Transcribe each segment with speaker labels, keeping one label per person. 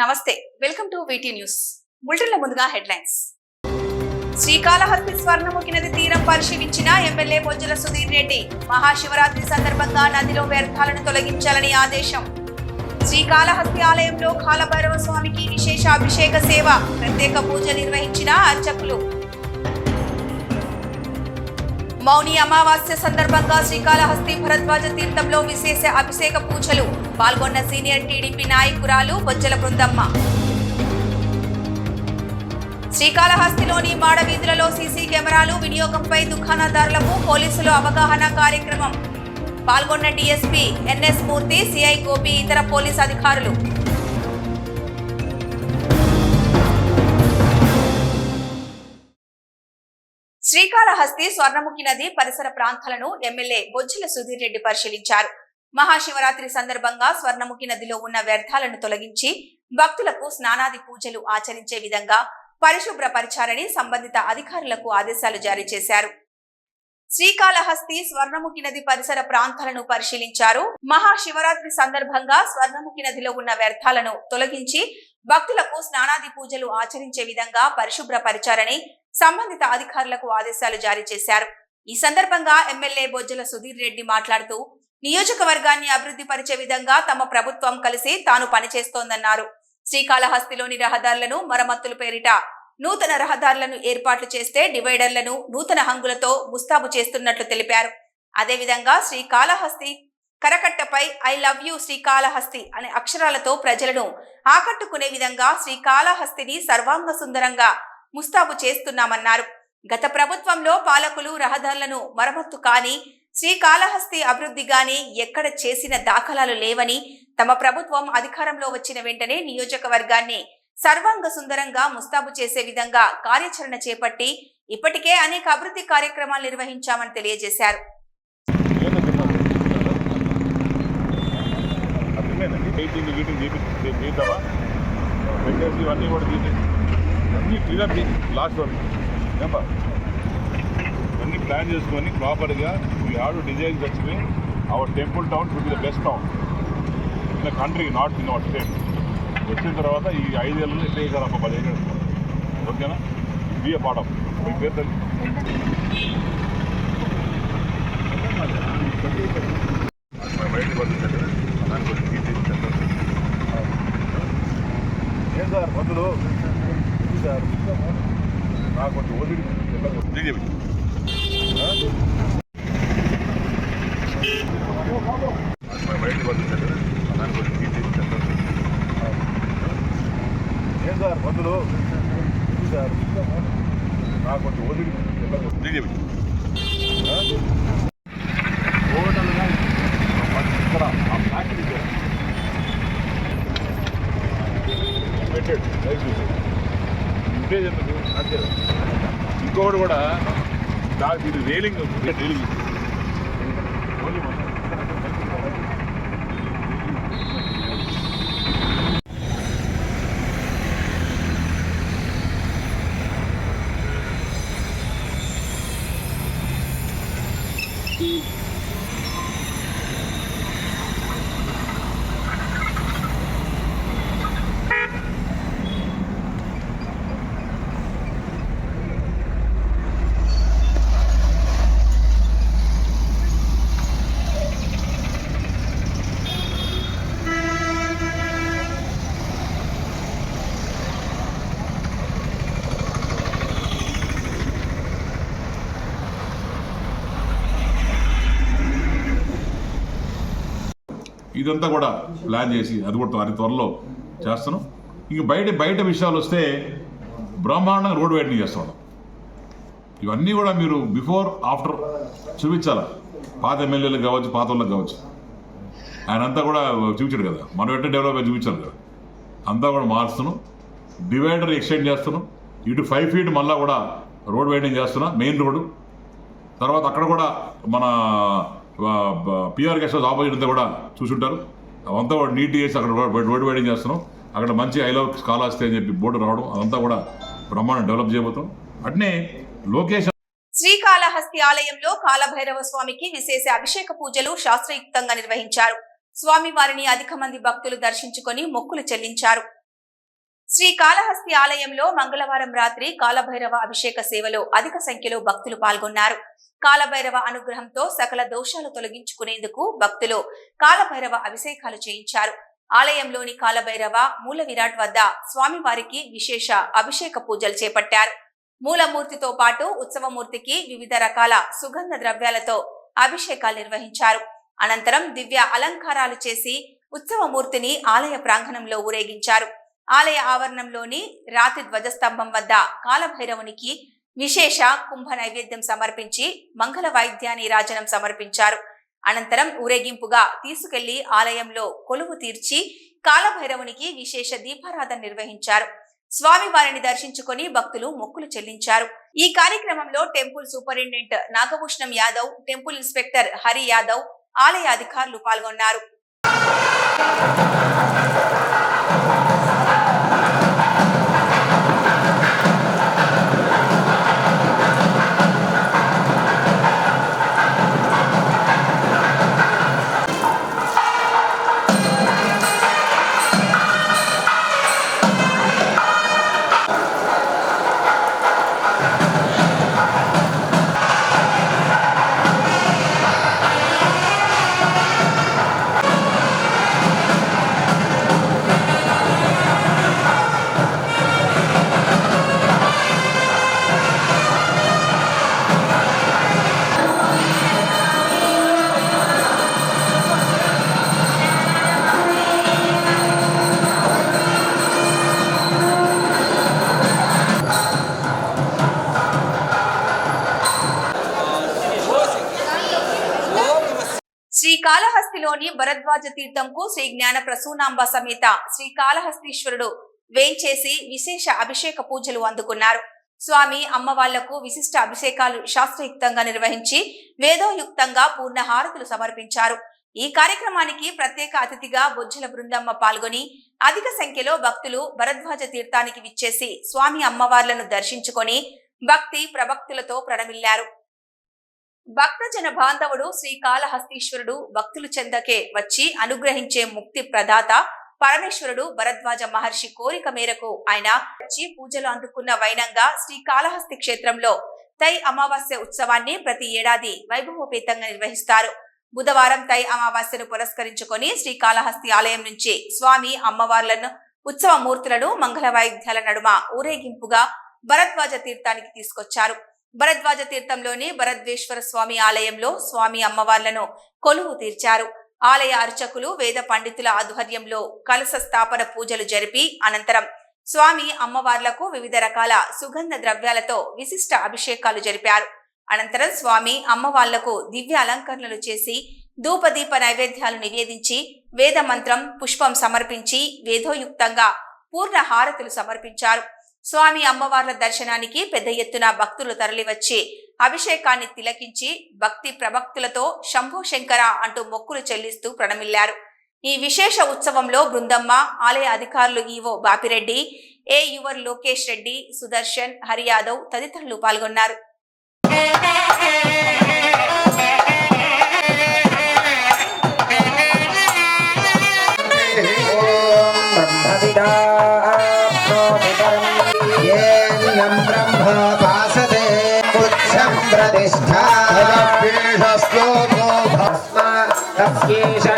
Speaker 1: నమస్తే welcome to VT news. బులెటిన్ల ముందుగా హెడ్లైన్స్. శ్రీకాళహస్తి స్వర్ణముఖి నది తీరం పరిశీలించిన ఎమ్మెల్యే బొజ్జల సుధీర్ రెడ్డి మహాశివరాత్రి సందర్భంగా నదిలో వ్యర్థాలను తొలగించాలని ఆదేశం. శ్రీకాళహస్తి ఆలయంలో కాలభైరవ స్వామికి విశేష అభిషేక సేవ ప్రత్యేక పూజ నిర్వహించిన అర్చకులు. మౌని అమావాస్య సందర్భంగా శ్రీకాళహస్తి భరద్వాజ తీర్థంలో విశేష అభిషేక పూజలు. పాల్గొన్న సీనియర్ టీడీపీ నాయకురాలు బొజ్జల బృందమ్మ. శ్రీకాళహస్తిలోని మాడవీధులలో సీసీ కెమెరాలు వినియోగంపై దుకాణదారులకు పోలీసులు అవగాహన కార్యక్రమం. పాల్గొన్న DSP NS Murthy CI Gopi ఇతర పోలీస్ అధికారులు. శ్రీకాళహస్తి స్వర్ణముఖి నది పరిసర ప్రాంతాలను ఎమ్మెల్యే బొజ్జల సుధీర్ రెడ్డి పరిశీలించారు. మహాశివరాత్రి సందర్భంగా స్వర్ణముఖి నదిలో ఉన్న వ్యర్థాలను తొలగించి భక్తులకు స్నానాది పూజలు ఆచరించే విధంగా పరిశుభ్రపరిచారని సంబంధిత అధికారులకు ఆదేశాలు జారీ చేశారు. శ్రీకాళహస్తి స్వర్ణముఖి నది పరిసర ప్రాంతాలను పరిశీలించారు. మహాశివరాత్రి సందర్భంగా స్వర్ణముఖి నదిలో ఉన్న వ్యర్థాలను తొలగించి భక్తులకు స్నానాది పూజలు ఆచరించే విధంగా పరిశుభ్రపరిచారని సంబంధిత అధికారులకు ఆదేశాలు జారీ చేశారు. ఈ సందర్భంగా ఎమ్మెల్యే బొజ్జల సుధీర్ రెడ్డి మాట్లాడుతూ నియోజకవర్గాన్ని అభివృద్ధి పరిచే విధంగా తమ ప్రభుత్వం కలిసి తాను పనిచేస్తోందన్నారు. శ్రీకాళహస్తిలోని రహదారులను మరమ్మతుల పేరిట నూతన రహదారులను ఏర్పాట్లు చేస్తే డివైడర్లను నూతన హంగులతో ముస్తాబు చేస్తున్నట్లు తెలిపారు. అదేవిధంగా శ్రీకాళహస్తి కరకట్టపై ఐ లవ్ యూ శ్రీకాళహస్తి అనే అక్షరాలతో ప్రజలను ఆకట్టుకునే విధంగా శ్రీకాళహస్తిని సర్వాంగ సుందరంగా ముస్తాబు చేస్తున్నామన్నారు. గత ప్రభుత్వంలో పాలకులు రహదారులను మరమ్మత్తు కాని శ్రీకాళహస్తి అభివృద్ధి గాని ఎక్కడ చేసిన దాఖలాలు లేవని తమ ప్రభుత్వం అధికారంలో వచ్చిన వెంటనే నియోజకవర్గాన్ని సర్వాంగ సుందరంగా ముస్తాబు చేసే విధంగా కార్యాచరణ చేపట్టి ఇప్పటికే అనేక అభివృద్ధి కార్యక్రమాలు నిర్వహించామని తెలియజేశారు.
Speaker 2: ఇవన్నీ కూడా అది తినేదండి పెయింటింగ్ గీటింగ్ చేపి చేద్దామా పెట్టేసి ఇవన్నీ కూడా తీసేసి లాస్ట్ వరకు ఏంపా ఇవన్నీ ప్లాన్ చేసుకొని ప్రాపర్గా వీ హ్యావ్ టు డిజైన్ వచ్చి our temple town should be the best town in the country not in our state వచ్చిన తర్వాత ఈ ఐదేళ్ళు ఎట్లా చేశారు అమ్మ పదిహేను ఓకేనా? బి ఏ పాఠం మీ పేరు తల్లి బయట పడుతుంది దాని గురించి డీటెయిల్స్ చెప్పండి ఏం సార్ మందులు ఇది సార్ నాకు కొంచెం ఓదిడి బీజేపీ బయట పడుతుంది దాని గురించి డీటెయిల్స్ చెప్పండి ఏం సార్ మందులు ఇది సార్ నాకు కొంచెం ఓదిడి బీజేపీ టోటల్గా ఇక్కడ ఆ ఫ్యాక్టరీ పెట్టాడు లైఫ్ ఎందుకు అంతే. ఇంకొకటి కూడా దానికి ఇది రేలింగ్ రేలింగ్ ఓన్లీ వన్. ఇదంతా కూడా ప్లాన్ చేసి అది కూడా అతి త్వరలో చేస్తున్నాం. ఇంక బయట బయట విషయాలు వస్తే బ్రహ్మాండంగా రోడ్ వైడనింగ్ చేస్తాం ఇవన్నీ కూడా మీరు బిఫోర్ ఆఫ్టర్ చూపించాలా? పాత ఎమ్మెల్యేలకు కావచ్చు పాత వాళ్ళకి కావచ్చు. ఆయన అంతా కూడా చూపించాడు కదా. మనం ఎట్లా డెవలప్ చూపించాలి కదా. అంతా కూడా మారుస్తున్నాం. డివైడర్ ఎక్స్టెండ్ చేస్తున్నాం. ఇటు ఫైవ్ ఫీట్ మళ్ళీ కూడా రోడ్ వైడింగ్ చేస్తున్నాం మెయిన్ రోడ్డు. తర్వాత అక్కడ కూడా మన పిఆర్ గెస్ట్ హౌస్ ఆపోజిట్ అంతా కూడా చూసుంటారు. అవంతా కూడా నీట్ చేసి అక్కడ రోడ్ వైడింగ్ చేస్తున్నాం. అక్కడ మంచి ఐ లవ్ స్కాలర్స్ అని చెప్పి బోర్డు రావడం అదంతా కూడా బ్రహ్మాండం డెవలప్ చేయబోతాం. అట్నే లోకేష్
Speaker 1: శ్రీకాళహస్తి ఆలయంలో కాలభైరవ స్వామికి విశేష అభిషేక పూజలు శాస్త్రయుక్తంగా నిర్వహించారు. స్వామివారిని అధిక మంది భక్తులు దర్శించుకొని మొక్కులు చెల్లించారు. శ్రీకాళహస్తి ఆలయంలో మంగళవారం రాత్రి కాలభైరవ అభిషేక సేవలో అధిక సంఖ్యలో భక్తులు పాల్గొన్నారు. కాలభైరవ అనుగ్రహంతో సకల దోషాలు తొలగించుకునేందుకు భక్తులు కాలభైరవ అభిషేకాలు చేయించారు. ఆలయంలోని కాలభైరవ మూల విరాట్ వద్ద స్వామివారికి విశేష అభిషేక పూజలు చేపట్టారు. మూలమూర్తితో పాటు ఉత్సవమూర్తికి వివిధ రకాల సుగంధ ద్రవ్యాలతో అభిషేకాలు నిర్వహించారు. అనంతరం దివ్య అలంకారాలు చేసి ఉత్సవమూర్తిని ఆలయ ప్రాంగణంలో ఊరేగించారు. ఆలయ ఆవరణంలోని రాతి ధ్వజస్తంభం వద్ద కాలభైరవునికి విశేష కుంభ నైవేద్యం సమర్పించి మంగళ వాయిద్యాన్ని రాజనం సమర్పించారు. అనంతరం ఊరేగింపుగా తీసుకెళ్ళి ఆలయంలో కొలువు తీర్చి కాలభైరవునికి విశేష దీపారాధన నిర్వహించారు. స్వామివారిని దర్శించుకొని భక్తులు మొక్కులు చెల్లించారు. ఈ కార్యక్రమంలో temple superintendent Nagabhushanam Yadav temple inspector Hari Yadav ఆలయ అధికారులు పాల్గొన్నారు. శ్రీకాళహస్తిలోని భరద్వాజ తీర్థంకు శ్రీ జ్ఞాన ప్రసూనాంబ సమేత శ్రీకాళహస్తీశ్వరుడు వేంచేసి విశేష అభిషేక పూజలు అందుకున్నారు. స్వామి అమ్మవార్లకు విశిష్ట అభిషేకాలు శాస్త్రయుక్తంగా నిర్వహించి వేదోయుక్తంగా పూర్ణ హారతులు సమర్పించారు. ఈ కార్యక్రమానికి ప్రత్యేక అతిథిగా బొజ్జల బృందమ్మ పాల్గొని అధిక సంఖ్యలో భక్తులు భరద్వాజ తీర్థానికి విచ్చేసి స్వామి అమ్మవార్లను దర్శించుకొని భక్తి ప్రభక్తులతో ప్రణమిల్లారు. భక్తజన బాంధవుడు శ్రీకాళహస్తీశ్వరుడు భక్తులు చెందకే వచ్చి అనుగ్రహించే ముక్తి ప్రదాత పరమేశ్వరుడు భరద్వాజ మహర్షి కోరిక మేరకు ఆయన వచ్చి పూజలు అందుకున్న వైనంగా శ్రీకాళహస్తి క్షేత్రంలో తై అమావాస్య ఉత్సవాన్ని ప్రతి ఏడాది వైభవోపేతంగా నిర్వహిస్తారు. బుధవారం తై అమావాస్యను పురస్కరించుకొని శ్రీకాళహస్తి ఆలయం నుంచి స్వామి అమ్మవార్లను ఉత్సవ మూర్తులను మంగళ వాయిద్యాల నడుమ ఊరేగింపుగా భరద్వాజ తీర్థానికి తీసుకొచ్చారు. భరద్వాజ తీర్థంలోని భరద్వేశ్వర స్వామి ఆలయంలో స్వామి అమ్మవార్లను కొలువు తీర్చారు. ఆలయ అర్చకులు వేద పండితుల ఆధ్వర్యంలో కలశ స్థాపన పూజలు జరిపి అనంతరం స్వామి అమ్మవార్లకు వివిధ రకాల సుగంధ ద్రవ్యాలతో విశిష్ట అభిషేకాలు జరిపారు. అనంతరం స్వామి అమ్మవార్లకు దివ్య అలంకరణలు చేసి ధూపదీప నైవేద్యాలు నివేదించి వేద మంత్రం పుష్పం సమర్పించి వేదోయుక్తంగా పూర్ణ హారతులు సమర్పించారు. స్వామి అమ్మవార్ల దర్శనానికి పెద్ద ఎత్తున భక్తులు తరలివచ్చి అభిషేకాన్ని తిలకించి భక్తి ప్రభక్తులతో శంభో శంకర అంటూ మొక్కులు చెల్లిస్తూ ప్రణమిల్లారు. ఈ విశేష ఉత్సవంలో బృందమ్మ ఆలయ అధికారులు ఈవో బాపిరెడ్డి ఏ యువర్ లోకేష్ రెడ్డి సుదర్శన్ హరియాదవ్ తదితరులు పాల్గొన్నారు.
Speaker 3: 谢一
Speaker 4: 下。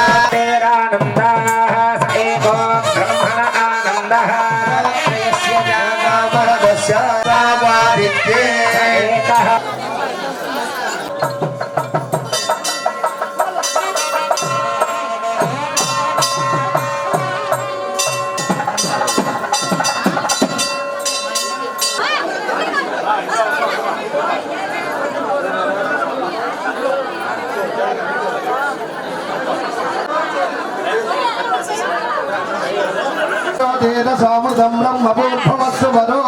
Speaker 3: తేన సామృతం బ్రహ్మపూర్భవస్సు వరో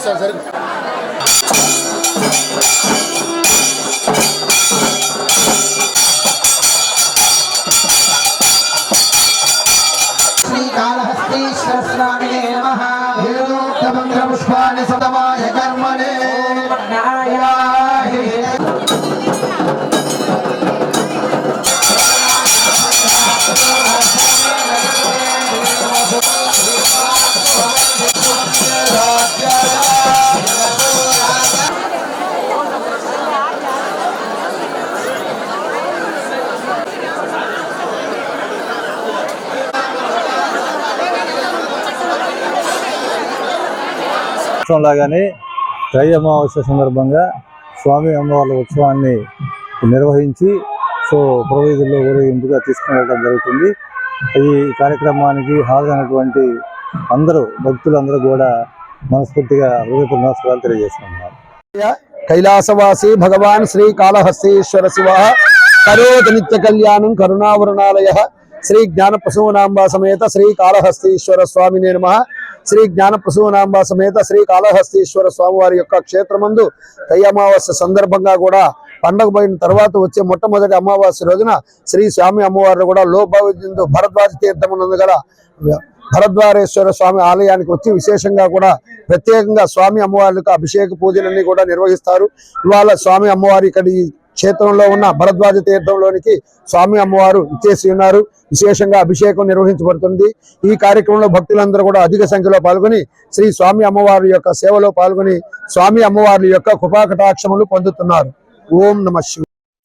Speaker 4: శ్రీకాళహస్తీశ్వర
Speaker 5: లాగానే త్రై అమావాస్య సందర్భంగా స్వామి అమ్మవార్ల ఉత్సవాన్ని నిర్వహించి సో పురోహితుల్లో ఊరేగింపుగా తీసుకుని వెళ్ళడం జరుగుతుంది. ఈ కార్యక్రమానికి హాజరైనటువంటి అందరూ భక్తులందరూ కూడా మనస్ఫూర్తిగా హృదయపూర్వక నమస్కారాలు తెలియజేస్తున్నారు
Speaker 6: కైలాసవాసి భగవాన్ శ్రీ కాళహస్తీశ్వర శివ కరోత నిత్య కళ్యాణం కరుణావరణాలయ శ్రీ జ్ఞాన ప్రసూనాంబ సమేత శ్రీ కాళహస్తీశ్వర స్వామి నమ. శ్రీ జ్ఞాన ప్రసూనాంబ సమేత శ్రీ కాళహస్తీశ్వర స్వామి వారి యొక్క క్షేత్రమందు తయ్యమావాస్య సందర్భంగా కూడా పండగ పోయిన తర్వాత వచ్చే మొట్టమొదటి అమావాస్య రోజున శ్రీ స్వామి అమ్మవారు కూడా లోభావిద్యంతో భరద్వాజ తీర్థమునందు గల భరద్వారేశ్వర స్వామి ఆలయానికి వచ్చి విశేషంగా కూడా ప్రత్యేకంగా స్వామి అమ్మవారికి అభిషేక పూజలన్నీ కూడా నిర్వహిస్తారు. ఇవాళ స్వామి అమ్మవారి ఇక్కడ ఈ క్షేత్రంలో ఉన్న భరద్వాజ తీర్థంలోనికి స్వామి అమ్మవారు ఇచ్చేసి ఉన్నారు. విశేషంగా అభిషేకం నిర్వహించబడుతుంది. ఈ కార్యక్రమంలో భక్తులందరూ కూడా అధిక సంఖ్యలో పాల్గొని శ్రీ స్వామి అమ్మవారి యొక్క సేవలో పాల్గొని స్వామి అమ్మవారి యొక్క కృపాకటాక్షములు పొందుతున్నారు. ఓం నమ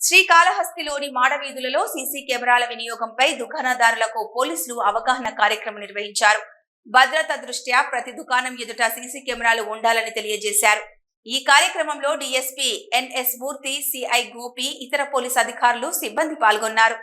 Speaker 1: శ్రీకాళహస్తిలోని మాడవీధులలో సీసీ కెమెరాల వినియోగంపై దుకాణదారులకు పోలీసులు అవగాహన కార్యక్రమం నిర్వహించారు. భద్రత దృష్ట్యా ప్రతి దుకాణం ఎదుట సీసీ కెమెరాలు ఉండాలని తెలియజేశారు. ఈ కార్యక్రమంలో DSP NS Murthy CI Gopi ఇతర పోలీస్ అధికారులు సిబ్బంది పాల్గొన్నారు.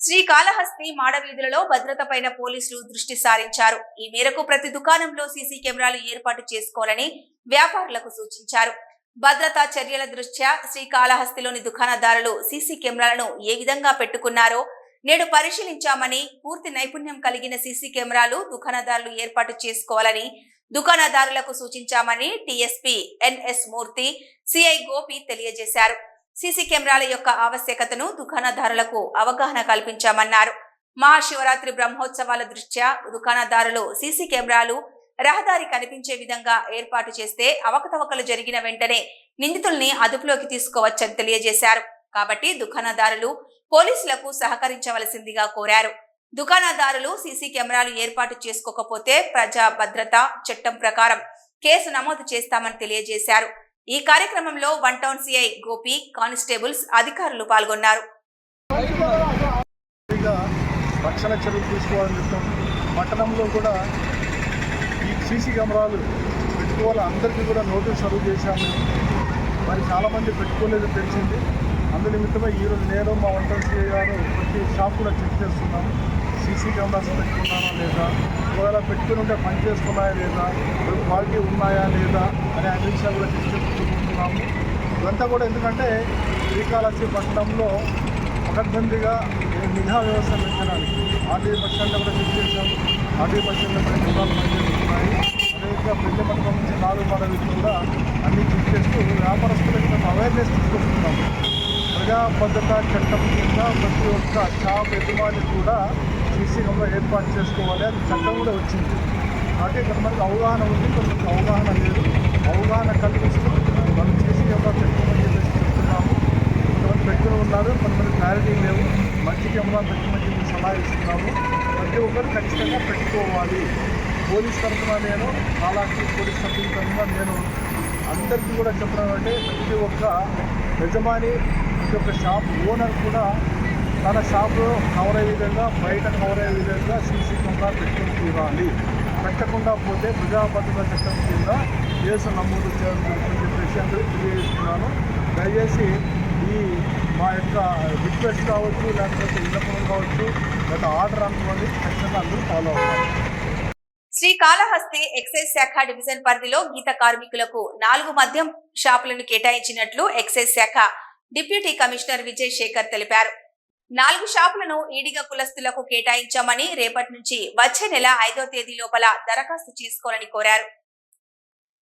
Speaker 1: శ్రీకాళహస్తి మాడవీధులలో భద్రతపైన పోలీసులు దృష్టి సారించారు. ఈ మేరకు ప్రతి దుకాణంలో సీసీ కెమెరాలు ఏర్పాటు చేసుకోవాలని వ్యాపారులకు సూచించారు. భద్రతా చర్యల దృష్ట్యా శ్రీకాళహస్తిలోని దుకాణదారులు సీసీ కెమెరాలను ఏ విధంగా పెట్టుకున్నారో నేడు పరిశీలించామని పూర్తి నైపుణ్యం కలిగిన సీసీ కెమెరాలు దుకాణదారులు ఏర్పాటు చేసుకోవాలని దుకాణదారులకు సూచించామని DSP NS Murthy CI Gopi తెలియజేశారు. సీసీ కెమెరాల యొక్క ఆవశ్యకతను దుకాణదారులకు అవగాహన కల్పించామన్నారు. మహాశివరాత్రి బ్రహ్మోత్సవాల దృష్ట్యా దుకాణదారులు సీసీ కెమెరాలు రహదారి కనిపించే విధంగా ఏర్పాటు చేస్తే అవకతవకలు జరిగిన వెంటనే నిందితుల్ని అదుపులోకి తీసుకోవచ్చని తెలియజేశారు. కాబట్టి దుకాణదారులు పోలీసులకు సహకరించవలసిందిగా కోరారు. దుకాణదారులు సీసీ కెమెరాలు ఏర్పాటు చేసుకోకపోతే ప్రజా భద్రత చట్టం ప్రకారం కేసు నమోదు చేస్తామని తెలియజేశారు. ఈ కార్యక్రమంలో one town CI Gopi constables అధికారులు పాల్గొన్నారు.
Speaker 7: రక్షణ చర్యలు తీసుకోవాలని చెప్తాం పట్టణంలో కూడా సీసీ కెమెరాలు పెట్టుకోవాలి. అందరికీ కూడా నోటీస్ సర్వ్ చేశాము. మరి చాలామంది పెట్టుకోలేదు తెలిసింది. అందు నిమిత్తమే ఈరోజు నేను మా వంటల గారు ప్రతి షాప్ కూడా చెక్ చేస్తున్నాము సీసీ కెమెరాస్ పెట్టుకున్నానా లేదా? ఒకవేళ పెట్టుకుని ఉంటే పని చేస్తున్నాయా లేదా? క్వాలిటీ ఉన్నాయా లేదా? అనే అన్ని విషయాలు కూడా చెక్ చేసుకుంటున్నాము ఇదంతా కూడా ఎందుకంటే శ్రీకాళహస్తి పట్టణంలో పకడ్బందీగా నిఘా వ్యవస్థ పెంచడానికి ఆర్డీ పక్షాన్ని కూడా చెక్ చేశాము అదే బస్ స్టాండ్లో పనిచేస్తున్నాయి అదేవిధంగా పెద్ద మండపం నుంచి నాలుగు మండలి కూడా అన్ని చెక్ చేస్తూ వ్యాపారస్తులకు మేము అవేర్నెస్ తీసుకొస్తున్నాము. ప్రజా భద్రతా చట్టం కింద ప్రతి ఒక్క షాప్ యజమాని కూడా సీసీ ఏర్పాటు చేసుకోవాలి అది చట్టం కూడా వచ్చింది. కాబట్టి కొంతమందికి అవగాహన ఉంది కొంతమంది అవగాహన లేదు. అవగాహన కల్పిస్తూ మనం చేసి కెమెరా పెట్టుకోమని చెప్పేసి చెప్తున్నాము. కొంతమంది వ్యక్తులు ఉన్నారు కొంతమంది క్లారిటీ లేవు. మంచి కెమెరా పెట్టుకోమని చెప్పి సలహా ఇస్తున్నాము. ఒక్కరు ఖచ్చితంగా పెట్టుకోవాలి. పోలీస్ తరఫున నేను అలాంటి పోలీస్ సభ్యుల తరఫున నేను అందరికీ కూడా చెప్పడం అంటే ప్రతి ఒక్క యజమాని ప్రతి ఒక్క షాప్ ఓనర్ కూడా తన షాప్లో కవర్ అయ్యే విధంగా బయట కవర్ అయ్యే విధంగా సీసీ కెమెరా పెట్టుకుని తీరాలి పెట్టకుండా పోతే ప్రజాభద్రత చట్టం కింద కేసు నమోదు చేయడం జరుగుతుందని చెప్పేసి అందరికీ తెలియజేస్తున్నాను. దయచేసి ఈ మా యొక్క రిక్వెస్ట్ కావచ్చు లేకపోతే విన్నపం కావచ్చు లేదా ఆర్డర్ అనుకోండి ఖచ్చితంగా అందరూ ఫాలో అవుతారు.
Speaker 1: శ్రీకాళహస్తి ఎక్సైజ్ శాఖ డివిజన్ పరిధిలో గీత కార్మికులకు నాలుగు మద్యం షాపులను కేటాయించినట్లు ఎక్సైజ్ శాఖ డిప్యూటీ కమిషనర్ విజయ్ శేఖర్ తెలిపారు. నాలుగు షాపులను ఈడిగ కులస్తులకు కేటాయించామని రేపటి నుంచి వచ్చే నెల ఐదో తేదీ లోపల దరఖాస్తు చేసుకోవాలని కోరారు.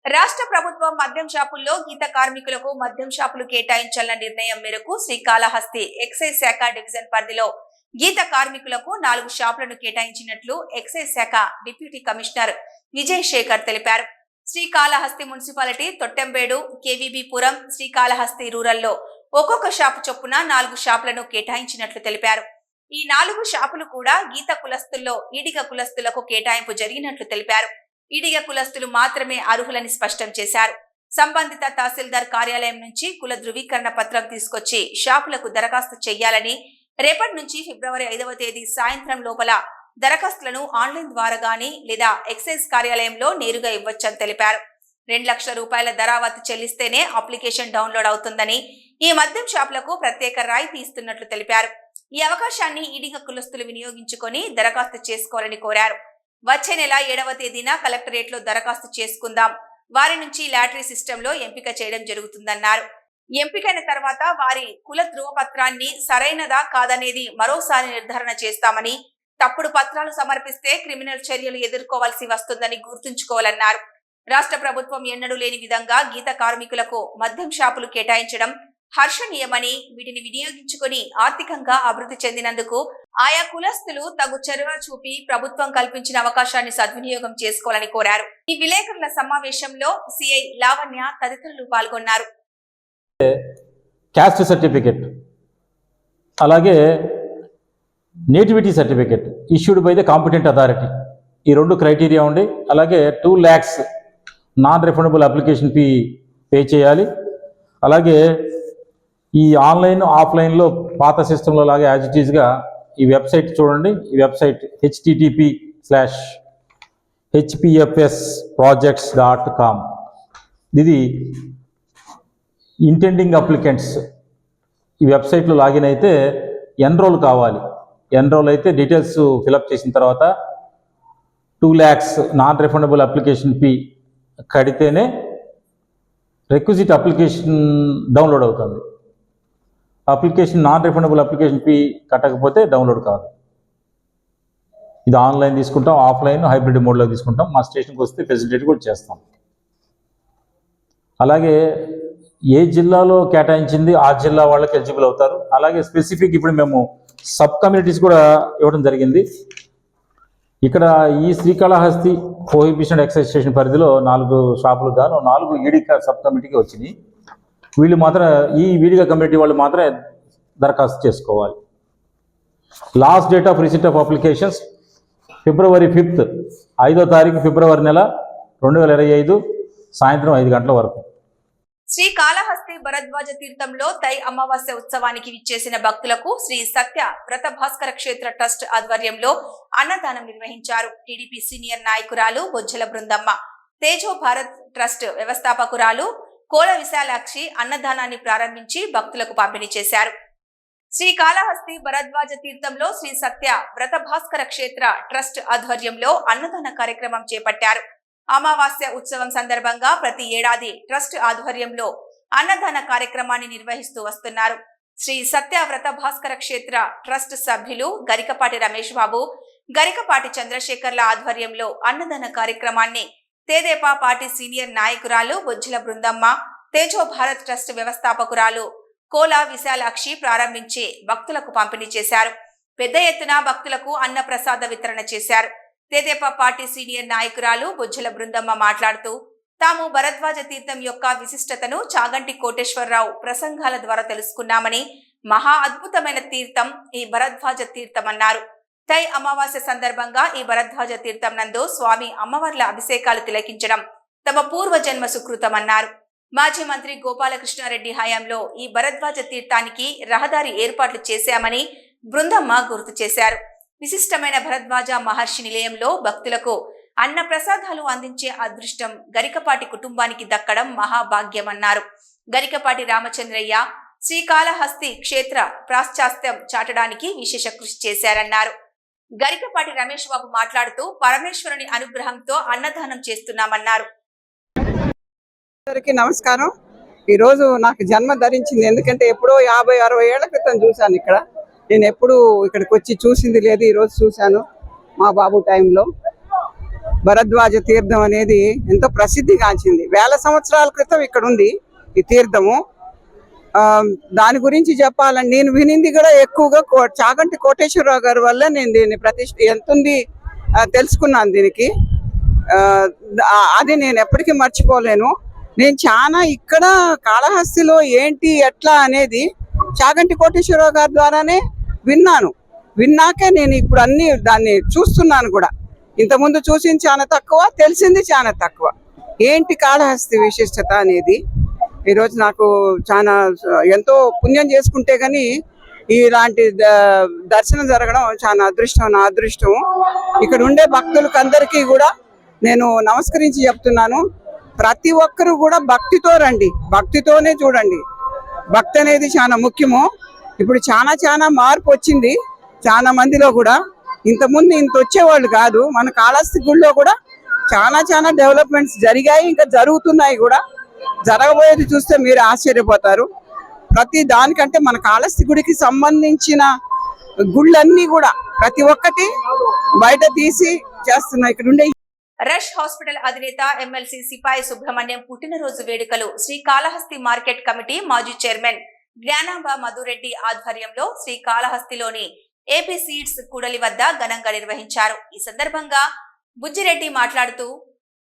Speaker 1: రాష్ట్ర ప్రభుత్వం మద్యం షాపుల్లో గీత కార్మికులకు మద్యం షాపులు కేటాయించాలన్న నిర్ణయం మేరకు శ్రీకాళహస్తి ఎక్సైజ్ శాఖ డివిజన్ పరిధిలో గీత కార్మికులకు నాలుగు షాపులను కేటాయించినట్లు ఎక్సైజ్ శాఖ డిప్యూటీ కమిషనర్ విజయ్ శేఖర్ తెలిపారు. శ్రీకాళహస్తి మున్సిపాలిటీ తొట్టెంబేడు కేవీబీపురం శ్రీకాళహస్తి రూరల్లో ఒక్కొక్క షాపు చొప్పున నాలుగు షాపులను కేటాయించినట్లు తెలిపారు. ఈ నాలుగు షాపులు కూడా గీత కులస్తుల్లో ఈడిగ కులస్తులకు కేటాయింపు జరిగినట్లు తెలిపారు. ఈడిగ కులస్తులు మాత్రమే అర్హులని స్పష్టం చేశారు. సంబంధిత తహసీల్దార్ కార్యాలయం నుంచి కుల ధృవీకరణ పత్రం తీసుకొచ్చి షాపులకు దరఖాస్తు చేయాలని రేపటి నుంచి ఫిబ్రవరి ఐదవ తేదీ సాయంత్రం లోపల దరఖాస్తులను ఆన్లైన్ ద్వారా గాని లేదా ఎక్సైజ్ కార్యాలయంలో నేరుగా ఇవ్వచ్చని తెలిపారు. రెండు లక్షల రూపాయల ధరావతి చెల్లిస్తేనే అప్లికేషన్ డౌన్లోడ్ అవుతుందని ఈ మద్యం షాపులకు ప్రత్యేక రాయితీ ఇస్తున్నట్లు తెలిపారు. ఈ అవకాశాన్ని ఈడిగ కులస్తులు వినియోగించుకొని దరఖాస్తు చేసుకోవాలని కోరారు. వచ్చే నెల ఏడవ తేదీన కలెక్టరేట్లో దరఖాస్తు చేసుకుందాం. వారి నుంచి లాటరీ సిస్టంలో ఎంపిక చేయడం జరుగుతుందన్నారు. ఎంపికైన తర్వాత వారి కుల ధృవపత్రాన్ని సరైనదా కాదనేది మరోసారి నిర్ధారణ చేస్తామని తప్పుడు పత్రాలు సమర్పిస్తే క్రిమినల్ చర్యలు ఎదుర్కోవాల్సి వస్తుందని గుర్తుంచుకోవాలన్నారు. రాష్ట్ర ప్రభుత్వం ఎన్నడూ లేని విధంగా గీత కార్మికులకు మద్యం షాపులు కేటాయించడం హర్షణీయమని వీటిని వినియోగించుకొని ఆర్థికంగా అభివృద్ధి చెందినందుకు ఆయా కులస్తులు తగు చొరవ చూపి ప్రభుత్వం కల్పించిన అవకాశాన్ని సద్వినియోగం చేసుకోవాలని కోరారు. ఈ విలేకరుల సమావేశంలో సిఐ లావణ్య తదితరులు పాల్గొన్నారు.
Speaker 8: క్యాస్ట్ సర్టిఫికెట్ అలాగే nativity certificate issued by the competent authority ఈ రెండు క్రైటీరియా ఉండి అలాగే two lakhs non refundable application fee pay చేయాలి. అలాగే ఈ ఆన్లైన్ ఆఫ్లైన్లో పాత సిస్టంలో లాగా యాజ్ ఇట్ ఈజ్గా ఈ వెబ్సైట్ చూడండి. ఈ website HTTP slash HPFS projects dot com ఇది ఇంటెండింగ్ అప్లికెంట్స్ ఈ వెబ్సైట్లో లాగిన్ అయితే ఎన్రోల్ కావాలి. ఎన్రోల్ అయితే డీటెయిల్స్ ఫిలప్ చేసిన తర్వాత two lakhs non refundable application fee కడితేనే రిక్విజిట్ అప్లికేషన్ డౌన్లోడ్ అవుతుంది. Application non refundable application fee కట్టకపోతే డౌన్లోడ్ కాదు. ఇది ఆన్లైన్ తీసుకుంటాం ఆఫ్లైన్ హైబ్రిడ్ మోడ్లో తీసుకుంటాం మా స్టేషన్కి వస్తే ఫెసిలిటేట్ కూడా చేస్తాం. అలాగే ఏ జిల్లాలో కేటాయించింది ఆ జిల్లా వాళ్ళకి ఎలిజిబుల్ అవుతారు. అలాగే స్పెసిఫిక్ ఇప్పుడు మేము సబ్ కమ్యూనిటీస్ కూడా ఇవ్వడం జరిగింది. ఇక్కడ ఈ శ్రీకాళహస్తి కోహిబిషన్ ఎక్సైజ్ స్టేషన్ పరిధిలో నాలుగు షాపులు గాను నాలుగు ఈడీ సబ్ కమిటీకి వచ్చినాయి. వీళ్ళు మాత్రం ఈ వీడిగా కమ్యూనిటీ వాళ్ళు మాత్రమే దరఖాస్తు చేసుకోవాలి. Last date of receipt of applications February fifth ఐదో తారీఖు ఫిబ్రవరి నెల రెండు వేల ఇరవై ఐదు సాయంత్రం ఐదు గంటల వరకు.
Speaker 1: శ్రీ కాళహస్తి భరద్వాజ తీర్థంలో తై అమావాస్య ఉత్సవానికి విచ్చేసిన భక్తులకు శ్రీ సత్య వ్రత భాస్కర క్షేత్ర ట్రస్ట్ ఆధ్వర్యంలో అన్నదానం నిర్వహించారు. టీడీపీ సీనియర్ నాయకురాలు బొజ్జల బృందమ్మ తేజో భారత్ ట్రస్ట్ వ్యవస్థాపకురాలు కోల విశాలాక్షి అన్నదానాన్ని ప్రారంభించి భక్తులకు పంపిణీ చేశారు. శ్రీ కాళహస్తి భరద్వాజ తీర్థంలో శ్రీ సత్య వ్రత భాస్కర క్షేత్ర ట్రస్ట్ ఆధ్వర్యంలో అన్నదాన కార్యక్రమం చేపట్టారు. అమావాస్య ఉత్సవం సందర్భంగా ప్రతి ఏడాది ట్రస్ట్ ఆధ్వర్యంలో అన్నదాన కార్యక్రమాన్ని నిర్వహిస్తూ వస్తున్నారు. శ్రీ సత్య వ్రత భాస్కర క్షేత్ర ట్రస్ట్ సభ్యులు గరికపాటి రమేష్ బాబు గరికపాటి చంద్రశేఖర్ల ఆధ్వర్యంలో అన్నదాన కార్యక్రమాన్ని తేదేపా పార్టీ సీనియర్ నాయకురాలు బొజ్జల బృందమ్మ తేజో భారత్ ట్రస్ట్ వ్యవస్థాపకురాలు కోలా విశాలాక్షి ప్రారంభించి భక్తులకు పంపిణీ చేశారు. పెద్ద ఎత్తున భక్తులకు అన్నప్రసాద వితరణ చేశారు. తేదేపా పార్టీ సీనియర్ నాయకురాలు బొజ్జల బృందమ్మ మాట్లాడుతూ తాము భరద్వాజ తీర్థం యొక్క విశిష్టతను చాగంటి కోటేశ్వరరావు ప్రసంగాల ద్వారా తెలుసుకున్నామని మహా అద్భుతమైన తీర్థం ఈ భరద్వాజ తీర్థం అన్నారు తై అమావాస్య సందర్భంగా ఈ భరద్వాజ తీర్థం నందు స్వామి అమ్మవార్ల అభిషేకాలు తిలకించడం తమ పూర్వజన్మ సుకృతమన్నారు. మాజీ మంత్రి గోపాలకృష్ణారెడ్డి హయాంలో ఈ భరద్వాజ తీర్థానికి రహదారి ఏర్పాట్లు చేశామని బృందమ్మ గుర్తు చేశారు. విశిష్టమైన భరద్వాజ మహర్షి నిలయంలో భక్తులకు అన్న ప్రసాదాలు అందించే అదృష్టం గరికపాటి కుటుంబానికి దక్కడం మహాభాగ్యమన్నారు. గరికపాటి రామచంద్రయ్య శ్రీకాళహస్తి క్షేత్ర ప్రాశ్చాస్త్యం చాటడానికి విశేష కృషి చేశారన్నారు. గరికపాటి రమేష్ బాబు మాట్లాడుతూ పరమేశ్వరుని అనుగ్రహంతో అన్నదానం చేస్తున్నామన్నారు.
Speaker 9: అందరికీ నమస్కారం. ఈరోజు నాకు జన్మ ధరించింది. ఎందుకంటే ఎప్పుడో యాభై అరవై ఏళ్ళ క్రితం చూశాను ఇక్కడ. నేను ఎప్పుడు ఇక్కడికి వచ్చి చూసింది లేదు ఈరోజు చూశాను మా బాబు టైంలో. భరద్వాజ తీర్థం అనేది ఎంతో ప్రసిద్ధిగాంచింది వేల సంవత్సరాల క్రితం ఇక్కడ ఉంది ఈ తీర్థము. దాని గురించి చెప్పాలని నేను వినింది కూడా ఎక్కువగా కో- చాగంటి కోటేశ్వరరావు గారి వల్ల నేను దీన్ని ప్రతిష్ఠ ఎంతుంది తెలుసుకున్నాను దీనికి. అది నేను ఎప్పటికీ మర్చిపోలేను. నేను చాలా ఇక్కడ కాళహస్తిలో ఏంటి ఎట్లా అనేది చాగంటి కోటేశ్వరరావు గారి ద్వారానే విన్నాను. విన్నాకే నేను ఇప్పుడు అన్ని దాన్ని చూస్తున్నాను కూడా. ఇంతకుముందు చూసింది చాలా తక్కువ తెలిసింది చాలా తక్కువ. ఏంటి కాళహస్తి విశిష్టత అనేది? ఈరోజు నాకు చాలా ఎంతో పుణ్యం చేసుకుంటే కానీ ఇలాంటి ద- దర్శనం జరగడం చాలా అదృష్టం నా అదృష్టం. ఇక్కడ ఉండే భక్తులకు అందరికీ కూడా నేను నమస్కరించి చెప్తున్నాను. ప్రతి ఒక్కరు కూడా భక్తితో రండి. భక్తితోనే చూడండి. భక్తి అనేది చాలా ముఖ్యము. ఇప్పుడు చాలా చాలా మార్పు వచ్చింది చాలా మందిలో కూడా. ఇంతకుముందు ఇంత వచ్చేవాళ్ళు కాదు. మన కాళహస్తి గుళ్ళో కూడా చాలా చాలా డెవలప్మెంట్స్ జరిగాయి ఇంకా జరుగుతున్నాయి కూడా. జరగబోయేది చూస్తే మీరు ఆశ్చర్యపోతారు. ప్రతి దానికంటే మన కాళహస్తి గుడికి సంబంధించిన గుళ్ళన్నీ కూడా ప్రతి ఒక్కటి బయట తీసి చేస్తున్నాయి. ఇక్కడ ఉండే
Speaker 1: రష్ హాస్పిటల్ అధినేత ఎమ్మెల్సీ సిపాయి సుబ్రహ్మణ్యం పుట్టినరోజు వేడుకలు శ్రీ కాళహస్తి మార్కెట్ కమిటీ మాజీ చైర్మన్ జ్ఞానాంబ మధురెడ్డి ఆధ్వర్యంలో శ్రీ కాళహస్తిలోని ఏపీ సీడ్స్ కూడలి వద్ద ఘనంగా నిర్వహించారు. ఈ సందర్భంగా బుజ్జిరెడ్డి మాట్లాడుతూ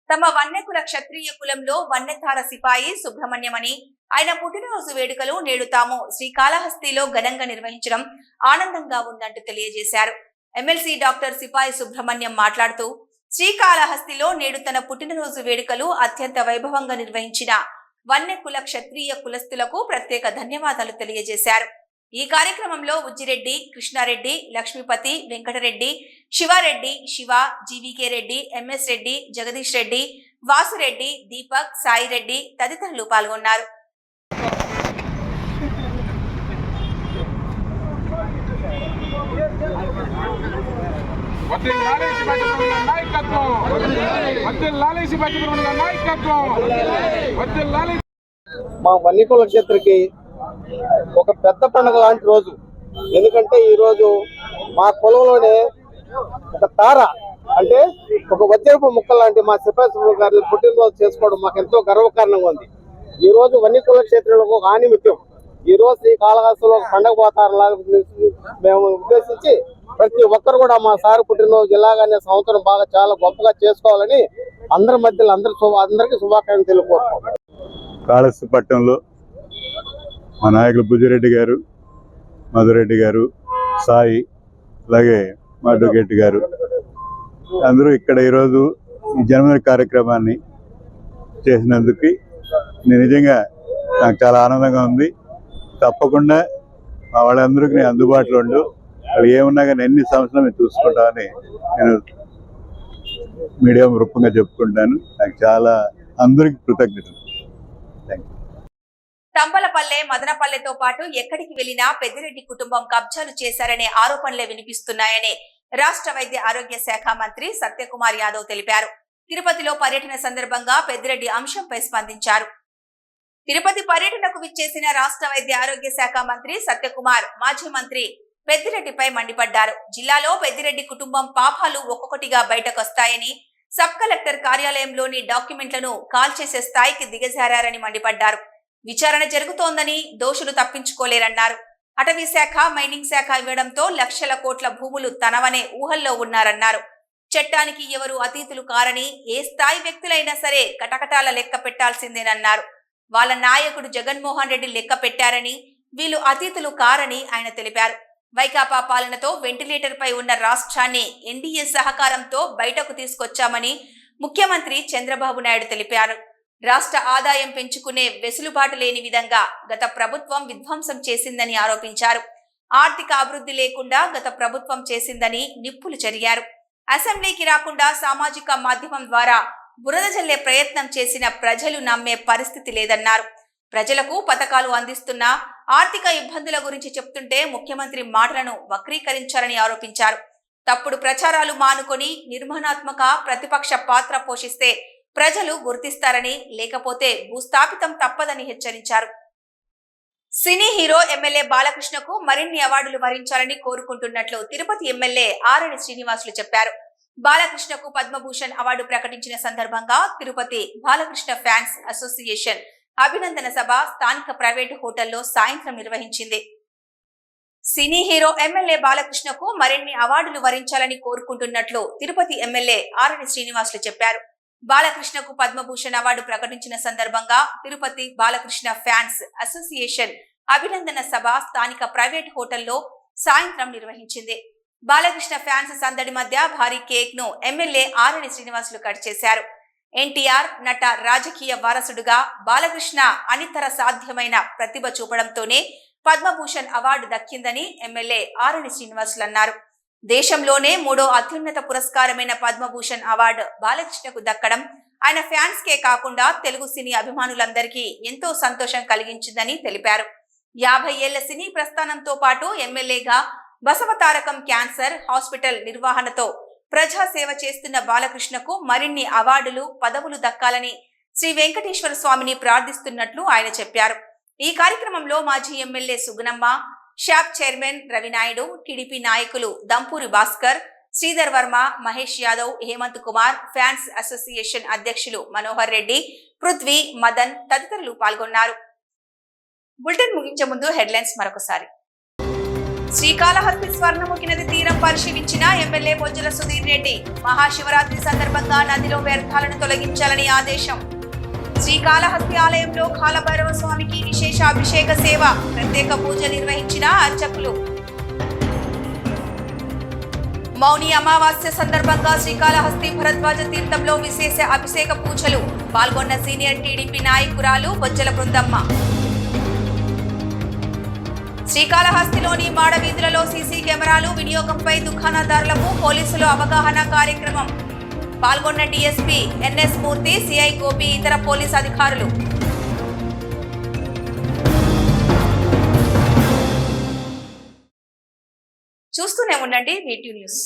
Speaker 1: తమ వన్యకుల క్షత్రియ కులంలో వన్నెధార సిపాయి సుబ్రహ్మణ్యమని ఆయన పుట్టినరోజు వేడుకలు నేడు తాము శ్రీకాళహస్తిలో ఘనంగా నిర్వహించడం ఆనందంగా ఉందంటూ తెలియజేశారు. ఎమ్మెల్సీ డాక్టర్ సిపాయి సుబ్రహ్మణ్యం మాట్లాడుతూ శ్రీకాళహస్తిలో నేడు తన పుట్టినరోజు వేడుకలు అత్యంత వైభవంగా నిర్వహించిన వన్య కుల క్షత్రియ కులస్తులకు ప్రత్యేక ధన్యవాదాలు తెలియజేశారు. ఈ కార్యక్రమంలో ఉజ్జిరెడ్డి కృష్ణారెడ్డి లక్ష్మీపతి వెంకటరెడ్డి శివారెడ్డి శివ జీవీకే రెడ్డి ఎంఎస్ రెడ్డి జగదీష్ రెడ్డి వాసురెడ్డి దీపక్ సాయిరెడ్డి తదితరులు పాల్గొన్నారు.
Speaker 6: మా వన్యకుల క్షేత్రకి ఒక పెద్ద పండుగ లాంటి రోజు. ఎందుకంటే ఈరోజు మా కులంలోనే ఒక తార అంటే ఒక వజ్రపు ముక్క లాంటి మా సిపాయి గారి పుట్టినరోజు చేసుకోవడం మాకు ఎంతో గర్వకారణంగా ఉంది. ఈ రోజు వన్యకుల క్షేత్రంలో ఒక ఆనిమిత్యం. ఈ రోజు ఈ కాళహస్తిలో పండగ వాతావరణం మేము ఉద్దేశించి ప్రతి ఒక్కరు కూడా మా సార్ పుట్టినరోజు ఇలాగానే సంవత్సరం బాగా చాలా గొప్పగా చేసుకోవాలని అందరి మధ్యలో అందరి అందరికీ శుభాకాంక్షలు తెలుపుకుంటున్నాం
Speaker 5: కాళహస్తిపట్నంలో మా నాయకులు బుజ్జిరెడ్డి గారు మధురెడ్డి గారు సాయి అలాగే మా అడ్వకేట్ గారు. అందరూ ఇక్కడ ఈరోజు ఈ జన్మదిన కార్యక్రమాన్ని చేసినందుకు నేను నిజంగా నాకు చాలా ఆనందంగా ఉంది. తప్పకుండా మా వాళ్ళందరికీ నేను అందుబాటులో ఉండు. వాళ్ళు ఏమున్నా కానీ ఎన్ని సంవత్సరాలు మేము చూసుకుంటామని నేను మీడియా రూపంగా చెప్పుకుంటాను. నాకు చాలా అందరికీ కృతజ్ఞతలు.
Speaker 1: తంబలపల్లె మదనపల్లెతో పాటు ఎక్కడికి వెళ్ళినా పెద్దిరెడ్డి కుటుంబం కబ్జాలు చేశారనే ఆరోపణలే వినిపిస్తున్నాయని రాష్ట్ర వైద్య ఆరోగ్య శాఖ మంత్రి సత్యకుమార్ యాదవ్ తెలిపారు. తిరుపతిలో పర్యటన సందర్భంగా పెద్దిరెడ్డి అంశంపై స్పందించారు. తిరుపతి పర్యటనకు విచ్చేసిన రాష్ట్ర వైద్య ఆరోగ్య శాఖ మంత్రి సత్యకుమార్ మాజీ మంత్రి పెద్దిరెడ్డిపై మండిపడ్డారు. జిల్లాలో పెద్దిరెడ్డి కుటుంబం పాపాలు ఒక్కొక్కటిగా బయటకొస్తాయని సబ్ కలెక్టర్ కార్యాలయంలోని డాక్యుమెంట్లను కాల్ చేసే స్థాయికి దిగజారని మండిపడ్డారు. విచారణ జరుగుతోందని దోషులు తప్పించుకోలేరన్నారు. అటవీ శాఖ మైనింగ్ శాఖ ఇవ్వడంతో లక్షల కోట్ల భూములు తనవనే ఊహల్లో ఉన్నారన్నారు. చట్టానికి ఎవరు అతీతులు కారని ఏ స్థాయి వ్యక్తులైనా సరే కటకటాల లెక్క పెట్టాల్సిందేనన్నారు. వాళ్ళ నాయకుడు జగన్మోహన్ రెడ్డి లెక్క పెట్టారని వీళ్ళు అతీతులు కారని ఆయన తెలిపారు. వైకాపా పాలనతో వెంటిలేటర్పై ఉన్న రాష్ట్రాన్ని ఎన్డీఏ సహకారంతో బయటకు తీసుకొచ్చామని ముఖ్యమంత్రి చంద్రబాబు నాయుడు తెలిపారు. రాష్ట్ర ఆదాయం పెంచుకునే వెసులుబాటు లేని విధంగా గత ప్రభుత్వం విధ్వంసం చేసిందని ఆరోపించారు. ఆర్థిక అభివృద్ధి లేకుండా గత ప్రభుత్వం చేసిందని నిప్పులు చెరిగారు. అసెంబ్లీకి రాకుండా సామాజిక మాధ్యమం ద్వారా బురద జల్లే ప్రయత్నం చేసిన ప్రజలు నమ్మే పరిస్థితి లేదన్నారు. ప్రజలకు పథకాలు అందిస్తున్న ఆర్థిక ఇబ్బందుల గురించి చెప్తుంటే ముఖ్యమంత్రి మాటలను వక్రీకరించారని ఆరోపించారు. తప్పుడు ప్రచారాలు మానుకొని నిర్మాణాత్మక ప్రతిపక్ష పాత్ర పోషిస్తే ప్రజలు గుర్తిస్తారని లేకపోతే భూస్థాపితం తప్పదని హెచ్చరించారు. సినీ హీరో ఎమ్మెల్యే బాలకృష్ణకు మరిన్ని అవార్డులు వరించాలని కోరుకుంటున్నట్లు తిరుపతి ఎమ్మెల్యే ఆరణి శ్రీనివాసులు చెప్పారు. బాలకృష్ణకు పద్మభూషణ్ అవార్డు ప్రకటించిన సందర్భంగా తిరుపతి బాలకృష్ణ ఫ్యాన్స్ అసోసియేషన్ అభినందన సభ స్థానిక ప్రైవేటు హోటల్లో సాయంత్రం నిర్వహించింది. సినీ హీరో ఎమ్మెల్యే బాలకృష్ణకు మరిన్ని అవార్డులు వరించాలని కోరుకుంటున్నట్లు తిరుపతి ఎమ్మెల్యే ఆరణి శ్రీనివాసులు చెప్పారు. బాలకృష్ణకు పద్మభూషణ్ అవార్డు ప్రకటించిన సందర్భంగా తిరుపతి బాలకృష్ణ ఫ్యాన్స్ అసోసియేషన్ అభినందన సభ స్థానిక ప్రైవేట్ హోటల్లో సాయంత్రం నిర్వహించింది. బాలకృష్ణ ఫ్యాన్స్ సందడి మధ్య భారీ కేక్ను ఎమ్మెల్యే ఆరణి శ్రీనివాసులు కట్ చేశారు. ఎన్టీఆర్ నట రాజకీయ వారసుడుగా బాలకృష్ణ అనితర సాధ్యమైన ప్రతిభ చూపడంతోనే పద్మభూషణ్ అవార్డు దక్కిందని ఎమ్మెల్యే ఆరణి శ్రీనివాసులు అన్నారు. దేశంలోనే మూడో అత్యున్నత పురస్కారమైన పద్మభూషణ్ అవార్డు బాలకృష్ణకు దక్కడం ఆయన ఫ్యాన్స్ కే కాకుండా తెలుగు సినీ అభిమానులందరికీ ఎంతో సంతోషం కలిగించిందని తెలిపారు. యాభై ఏళ్ళ సినీ ప్రస్థానంతో పాటు ఎమ్మెల్యేగా బసవతారకం క్యాన్సర్ హాస్పిటల్ నిర్వహణతో ప్రజా సేవ చేస్తున్న బాలకృష్ణకు మరిన్ని అవార్డులు పదవులు దక్కాలని శ్రీ వెంకటేశ్వర స్వామిని ప్రార్థిస్తున్నట్లు ఆయన చెప్పారు. ఈ కార్యక్రమంలో మాజీ ఎమ్మెల్యే సుగుణమ్మ షాప్ చైర్మన్ రవినాయుడు టీడీపీ నాయకులు దంపూరి భాస్కర్ శ్రీధర్ వర్మ మహేష్ యాదవ్ హేమంత్ కుమార్ ఫ్యాన్స్ అసోసియేషన్ అధ్యక్షులు మనోహర్ రెడ్డి పృథ్వీ మదన్ తదితరులు పాల్గొన్నారు. బులెటిన్ ముగించే ముందు హెడ్లైన్స్ మరొకసారి. శ్రీకాళహస్తి స్వర్ణముఖి నది తీరం పరిశీలించిన ఎమ్మెల్యే బొజ్జల సుధీర్ రెడ్డి మహాశివరాత్రి సందర్భంగా నదిలో వ్యర్థాలను తొలగించాలని ఆదేశం. శ్రీకాళహస్తి ఆలయంలో కాలభైరవ స్వామికి విశేష అభిషేక సేవ ప్రత్యేక పూజ నిర్వహించిన అర్చకులు. మౌని అమావాస్య సందర్భంగా శ్రీకాళహస్తి భరద్వాజ తీర్థంలో విశేష అభిషేక పూజలు. పాల్గొన్న సీనియర్ టీడీపీ నాయకురాలు బొజ్జల బృందమ్మ. శ్రీకాళహస్తిలోని మాడవీధులలో సీసీ కెమెరాలు వినియోగంపై దుకాణదారులకు పోలీసులు అవగాహన కార్యక్రమం. పాల్గొన్న DSP NS Murthy CI Gopi ఇతర పోలీస్ అధికారులు. చూస్తూనే ఉండండి నేటివ్ న్యూస్.